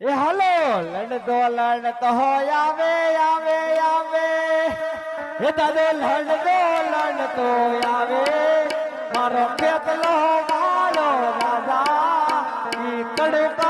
એ હાલો, લડતો લડતો આવે આવે આવે. એ દાદો, લડતો લડતો આવે. મારો ખેતલો મારો રાજા, ઈ કડકા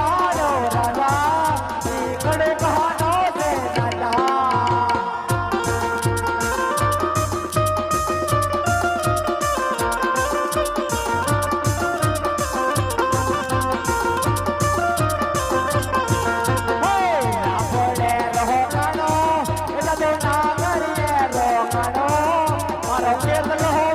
ভালো হয়